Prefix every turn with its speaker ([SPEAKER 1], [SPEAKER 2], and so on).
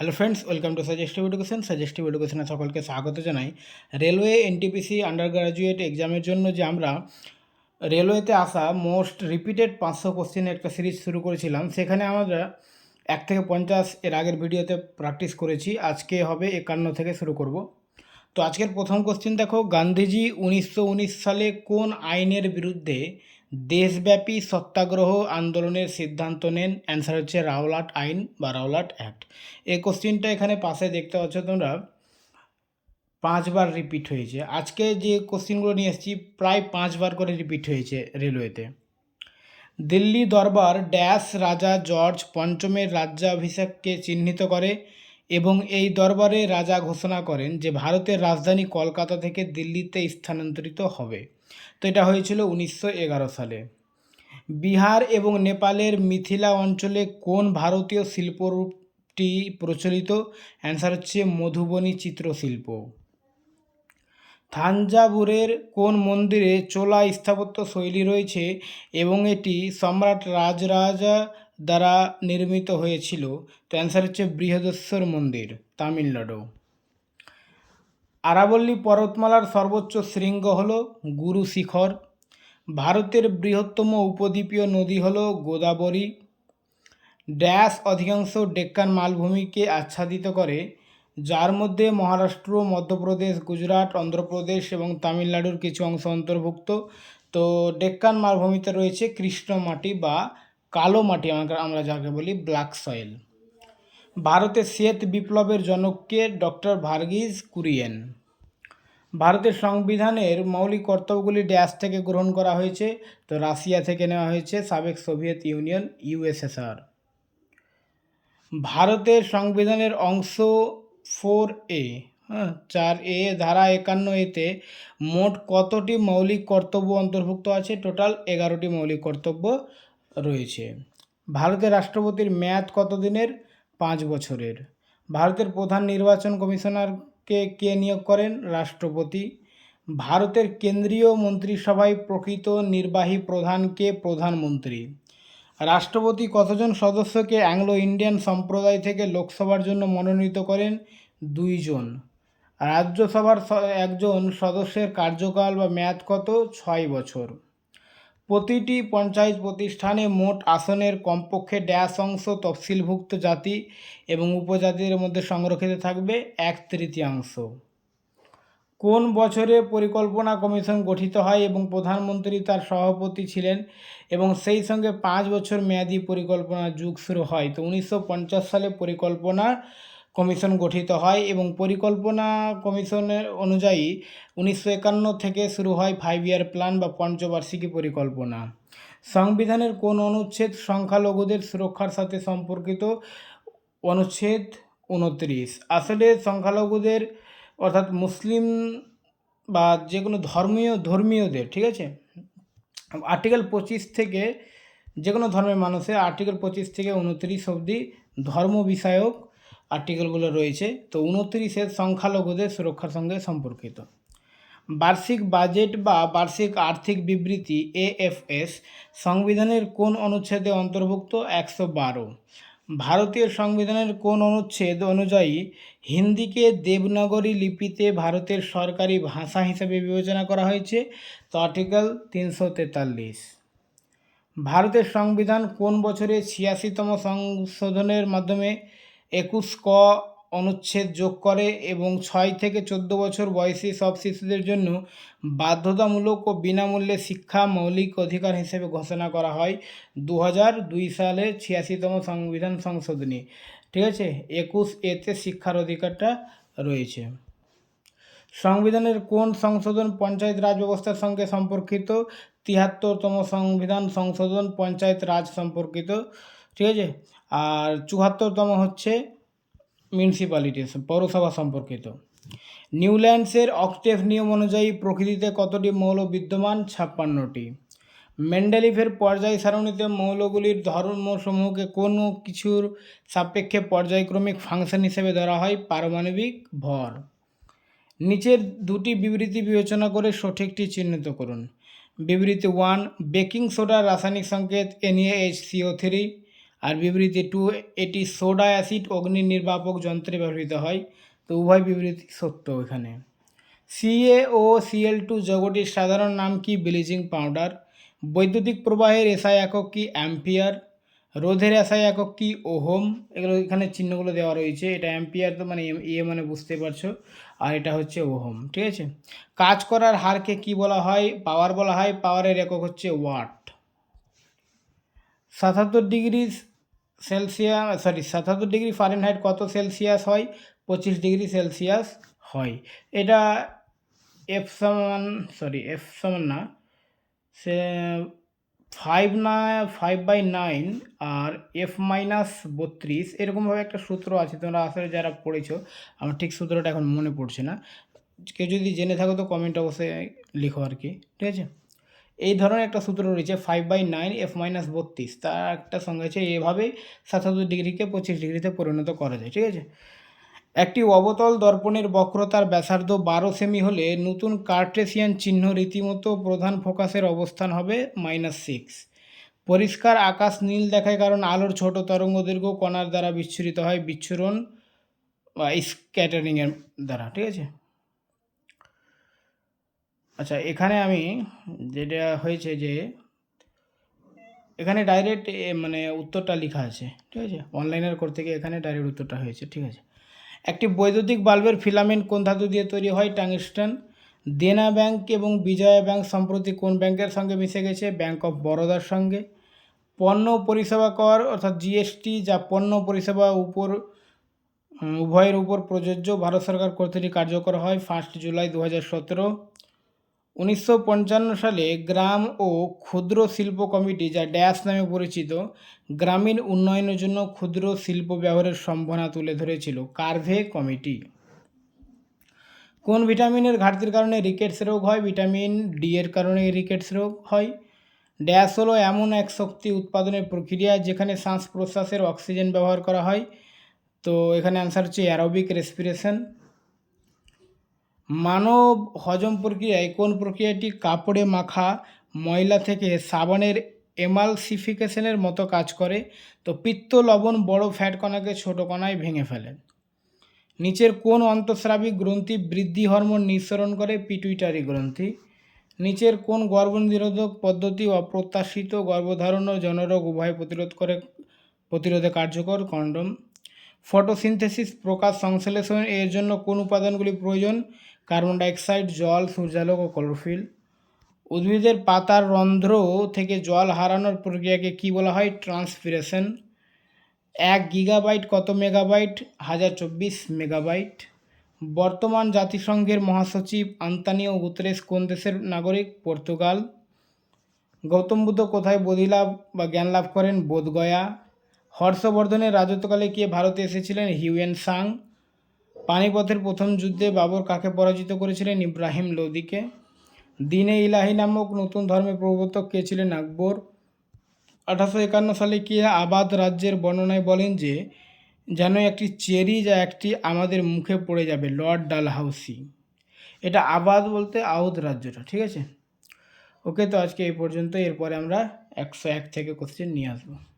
[SPEAKER 1] Hello friends welcome to suggestive education suggestive এডুকেশনে সকলকে স্বাগত জানাই। রেলওয়ে এনটিপিসি আন্ডার গ্রাজুয়েট এক্সামের জন্য যে আমরা রেলওয়েতে আসা মোস্ট রিপিটেড পাঁচশো কোশ্চেনের একটা সিরিজ শুরু করেছিলাম। সেখানে আমরা এক থেকে পঞ্চাশ এর আগের ভিডিওতে প্র্যাকটিস করেছি। আজকে হবে একান্ন থেকে শুরু করব। তো আজকের প্রথম কোশ্চেন দেখো, গান্ধীজি উনিশশো উনিশ সালে কোন আইনের বিরুদ্ধে দেশব্যাপী সত্যাগ্রহ আন্দোলনের সিদ্ধান্ত নেন। অ্যান্সার হচ্ছে রাওলাট আইন বা রাওলাট অ্যাক্ট এই কোশ্চেনটা এখানে পাশে দেখতে পাচ্ছ তোমরা। পাঁচবার রিপিট হয়েছে। আজকে যে কোশ্চেনগুলো নিয়ে এসেছি, প্রায় পাঁচবার করে রিপিট হয়েছে রেলওয়েতে দিল্লি দরবার ড্যাশ রাজা জর্জ পঞ্চমের রাজ্যাভিষেককে চিহ্নিত করে এবং এই দরবারে রাজা ঘোষণা করেন যে ভারতের রাজধানী কলকাতা থেকে দিল্লিতে স্থানান্তরিত হবে। তো এটা হয়েছিল উনিশশো এগারো সালে। বিহার এবং নেপালের মিথিলা অঞ্চলে কোন ভারতীয় শিল্পরূপটি প্রচলিত? অ্যান্সার হচ্ছে মধুবনী চিত্রশিল্প। থাঞ্জাভুরের কোন মন্দিরে চোলা স্থাপত্য শৈলী রয়েছে এবং এটি সম্রাট রাজরাজা দ্বারা নির্মিত হয়েছিল? তো অ্যান্সার হচ্ছে বৃহদেশ্বর মন্দির, তামিলনাড়ু। আরাবল্লী পর্বতমালার সর্বোচ্চ শৃঙ্গ হল গুরু শিখর। ভারতের বৃহত্তম উপদ্বীপীয় নদী হল গোদাবরী। ড্যাশ অধিকাংশ ডেক্কান মালভূমিকে আচ্ছাদিত করে, যার মধ্যে মহারাষ্ট্র, মধ্যপ্রদেশ, গুজরাট, অন্ধ্রপ্রদেশ এবং তামিলনাড়ুর কিছু অংশ অন্তর্ভুক্ত। তো ডেক্কান মালভূমিতে রয়েছে কৃষ্ণ মাটি বা কালো মাটি, আমরা যাকে বলি ব্ল্যাক সয়েল ভারতের শ্বেত বিপ্লবের জনককে ডক্টর ভার্গিস কুরিয়েন। ভারতের সংবিধানের মৌলিক কর্তব্যগুলি ড্যাশ থেকে গ্রহণ করা হয়েছে, তো রাশিয়া থেকে নেওয়া হয়েছে সাবেক সোভিয়েত ইউনিয়ন, ইউএসএসআর। ভারতের সংবিধানের অংশ ফোর এ হ্যাঁ চার এ, ধারা একান্ন এতে মোট কতটি মৌলিক কর্তব্য অন্তর্ভুক্ত আছে? টোটাল এগারোটি মৌলিক কর্তব্য রয়েছে। ভারতের রাষ্ট্রপতির মেয়াদ কত দিনের? পাঁচ বছরের। ভারতের প্রধান নির্বাচন কমিশনারকে কে নিয়োগ করেন? রাষ্ট্রপতি। ভারতের কেন্দ্রীয় মন্ত্রিসভায় প্রকৃত নির্বাহী প্রধানকে প্রধানমন্ত্রী। রাষ্ট্রপতি কতজন সদস্যকে অ্যাংলো ইন্ডিয়ান সম্প্রদায় থেকে লোকসভার জন্য মনোনীত করেন? দুইজন। রাজ্যসভার একজন সদস্যের কার্যকাল বা মেয়াদ কত? ছয় বছর। প্রতিটি পঞ্চায়েত প্রতিষ্ঠানে মোট আসনের কমপক্ষে ড্যাশ অংশ তফসিলভুক্ত জাতি এবং উপজাতিদের মধ্যে সংরক্ষিত থাকবে এক তৃতীয়াংশ। কোন বছরে পরিকল্পনা কমিশন গঠিত হয় এবং প্রধানমন্ত্রী তার সভাপতি ছিলেন এবং সেই সঙ্গে পাঁচ বছর মেয়াদী পরিকল্পনা যুগ শুরু হয়? তো উনিশশো পঞ্চাশ সালে পরিকল্পনা কমিশন গঠিত হয় এবং পরিকল্পনা কমিশনের অনুযায়ী উনিশশো একান্ন থেকে শুরু হয় ফাইভ ইয়ার প্ল্যান বা পঞ্চবার্ষিকী পরিকল্পনা। সংবিধানের কোন অনুচ্ছেদ সংখ্যালঘুদের সুরক্ষার সাথে সম্পর্কিত? অনুচ্ছেদ উনত্রিশ। আসলে সংখ্যালঘুদের, অর্থাৎ মুসলিম বা যে কোনো ধর্মীয়, ধর্মীয়দের, ঠিক আছে? আর্টিকেল পঁচিশ থেকে যে কোনো ধর্মের মানুষের আর্টিকেল পঁচিশ থেকে উনত্রিশ অবধি ধর্ম বিষয়ক আর্টিকেলগুলো রয়েছে। তো উনত্রিশের সংখ্যালঘুদের সুরক্ষার সঙ্গে সম্পর্কিত। বার্ষিক বাজেট বা বার্ষিক আর্থিক বিবৃতি এএফএস সংবিধানের কোন অনুচ্ছেদে অন্তর্ভুক্ত? একশো বারো। ভারতীয় সংবিধানের কোন অনুচ্ছেদ অনুযায়ী হিন্দিকে দেবনাগরী লিপিতে ভারতের সরকারি ভাষা হিসেবে বিবেচনা করা হয়েছে? তো আর্টিকেল তিনশো তেতাল্লিশ। ভারতের সংবিধান কোন বছরে ছিয়াশিতম সংশোধনের মাধ্যমে একুশ ক অনুচ্ছেদ যোগ করে এবং ছয় থেকে চোদ্দ বছর বয়সী সব শিশুদের জন্য বাধ্যতামূলক ও বিনামূল্যে শিক্ষা মৌলিক অধিকার হিসেবে ঘোষণা করা হয় দু হাজার দুই সালে ছিয়াশিতম সংবিধান সংশোধনী। ঠিক আছে? একুশ এতে শিক্ষার অধিকারটা রয়েছে। সংবিধানের কোন সংশোধন পঞ্চায়েত রাজ ব্যবস্থার সঙ্গে সম্পর্কিত? তিয়াত্তরতম সংবিধান সংশোধন পঞ্চায়েত রাজ সম্পর্কিত। ঠিক আছে? আর চুয়াত্তরতম হচ্ছে মিউনিসিপ্যালিটি পৌরসভা সম্পর্কিত। নিউল্যান্ডসের অক্টেভ নিয়ম অনুযায়ী প্রকৃতিতে কতটি মৌল বিদ্যমান? ছাপ্পান্নটি। মেন্ডেলিফের পর্যায় সারণীতে মৌলগুলির ধর্মসমূহকে কোনো কিছুর সাপেক্ষে পর্যায়ক্রমিক ফাংশন হিসেবে ধরা হয়? পারমাণবিক ভর। নিচের দুটি বিবৃতি বিবেচনা করে সঠিকটি চিহ্নিত করুন। বিবৃতি ওয়ান বেকিং সোডার রাসায়নিক সংকেত এনএএইচ সিও থ্রি আর বিবৃতি টু এটি সোডা অ্যাসিড অগ্নি নির্বাপক যন্ত্রে ব্যবহৃত হয়, তো উভয় বিবৃতি সত্য এখানে। সিএ ও সিএল টু যৌগটির সাধারণ নাম কি? Bleaching powder. বৈদ্যুতিক প্রবাহের এসআই একক কি? অ্যাম্পিয়ার। রোধের এসআই একক কি? ওহম। এগুলো এখানে চিহ্নগুলো দেওয়া রয়েছে। এটা অ্যাম্পিয়ার তো মানে ইয়ে মানে বুঝতে পারছ। আর এটা হচ্ছে ওহম, ঠিক আছে? কাজ করার হারকে কি বলা হয়? পাওয়ার বলা হয়। পাওয়ারের একক হচ্ছে ওয়াট। সাতাত্তর ডিগ্রি সেলসিয়াস সরি সাতাত্তর ডিগ্রি ফারেনহাইট কত সেলসিয়াস হয়? পঁচিশ ডিগ্রি সেলসিয়াস হয়। এটা এফ সমান সরি এফ সমান না, সে ফাইভ না ফাইভ বাই নাইন আর এফ মাইনাস বত্রিশ, এরকমভাবে একটা সূত্র আছে, তোমরা আসলে যারা পড়েছো, আমার ঠিক সূত্রটা এখন মনে পড়ছে না। কেউ যদি জেনে থাকো তো কমেন্ট অবশ্যই লিখো আর কি, ঠিক আছে? এই ধরনের একটা সূত্র রয়েছে five by nine F minus বত্রিশ। তার একটা সঙ্গে আছে এভাবেই সাতাত্তর ডিগ্রিকে পঁচিশ ডিগ্রিতে পরিণত করা যায়, ঠিক আছে? একটি অবতল দর্পণের বক্রতার ব্যাসার্ধ বারো সেমি হলে নতুন কার্টেসিয়ান চিহ্ন রীতিমতো প্রধান ফোকাসের অবস্থান হবে মাইনাস সিক্স পরিষ্কার আকাশ নীল দেখায় কারণ আলোর ছোট তরঙ্গ দৈর্ঘ্য কণার দ্বারা বিচ্ছুরিত হয় বিচ্ছুরণ বা স্ক্যাটারিংয়ের দ্বারা, ঠিক আছে? আচ্ছা এখানে আমি যেটা হয়েছে যে, এখানে ডাইরেক্ট মানে উত্তরটা লেখা আছে, ঠিক আছে? অনলাইনের করতে গিয়ে এখানে ডাইরেক্ট উত্তরটা হয়েছে, ঠিক আছে? একটি বৈদ্যুতিক বাল্বের ফিলামেন্ট কোন ধাতু দিয়ে তৈরি হয়? টাংস্টান দেনা ব্যাংক এবং বিজয়া ব্যাংক সম্প্রতি কোন ব্যাংকের সঙ্গে মিশে গেছে? ব্যাংক অফ বরোদার সঙ্গে। পণ্য পরিষেবা কর, অর্থাৎ জিএসটি যা পণ্য পরিষেবা উপর উভয়ের উপর প্রযোজ্য, ভারত সরকার কর্তৃক কার্যকর হয়। ফার্স্ট জুলাই দু হাজার সতেরো। উনিশশো পঞ্চান্ন সালে গ্রাম ও ক্ষুদ্র শিল্প কমিটি, যা ড্যাশ নামে পরিচিত, গ্রামীণ উন্নয়নের জন্য ক্ষুদ্র শিল্প ব্যবহারের সম্ভাবনা তুলে ধরেছিল। কার্ভে কমিটি। কোন ভিটামিনের ঘাটতির কারণে রিকেটস রোগ হয়? ভিটামিন ডি এর কারণে রিকেটস রোগ হয়। ড্যাশ হলো এমন এক শক্তি উৎপাদনের প্রক্রিয়া যেখানে শ্বাস প্রশ্বাসের অক্সিজেন ব্যবহার করা হয়। তো এখানে অ্যান্সার হচ্ছে অ্যারোবিক রেসপিরেশন। মানব হজম প্রক্রিয়ায় কোন প্রক্রিয়াটি কাপড়ে মাখা, ময়লা থেকে সাবানের এমালসিফিকেশনের মতো কাজ করে? তো পিত্ত, লবণ, বড় ফ্যাট কণাকে ছোট কণায় ভেঙে ফেলে। নিচের কোন অন্তঃস্রাবী গ্রন্থি বৃদ্ধি হরমোন নিঃসরণ করে? পিটুইটারি গ্রন্থি। নিচের কোন গর্ভনিরোধক পদ্ধতি অপ্রত্যাশিত গর্ভধারণ ও জনরোগ উভয় প্রতিরোধ করে, প্রতিরোধে কার্যকর? কন্ডম। ফটোসিনথেসিস প্রকাশ সংশ্লেষণ, এর জন্য কোন উপাদানগুলি প্রয়োজন? কার্বন ডাইঅক্সাইড, জল, সূর্যালোক ও ক্লোরোফিল। উদ্ভিদের পাতার রন্ধ্র থেকে জল হারানোর প্রক্রিয়াকে কি বলা হয়? ট্রান্সপিরেশন। এক গিগাবাইট কত মেগাবাইট? হাজার চব্বিশ মেগাবাইট। বর্তমান জাতিসংঘের মহাসচিব আন্তানিও গুতরেস কোন দেশের নাগরিক? পর্তুগাল। গৌতম বুদ্ধ কোথায় বোধিলাভ বা জ্ঞান লাভ করেন? বোধগয়া। হর্ষবর্ধনের রাজত্বকালে কে ভারতে এসেছিলেন? Hiuen Tsang. পানিপথের প্রথম যুদ্ধে বাবর কাকে পরাজিত করেছিলেন? ইব্রাহিম লোদিকে। দিনে ইলাহি নামক নতুন ধর্মের প্রবর্তক কে ছিলেন আকবর? আঠারোশো একান্ন সালে কে আবাদ রাজ্যের বর্ণনায় বলেন যে, যেন একটি চেরি যা একটি আমাদের মুখে পড়ে যাবে, লর্ড ডালহাউসি। এটা আবাদ বলতে আউদ রাজ্যটা, ঠিক আছে? ওকে তো আজকে এই পর্যন্ত এরপরে আমরা একশো এক থেকে কোশ্চেন নিয়ে আসব।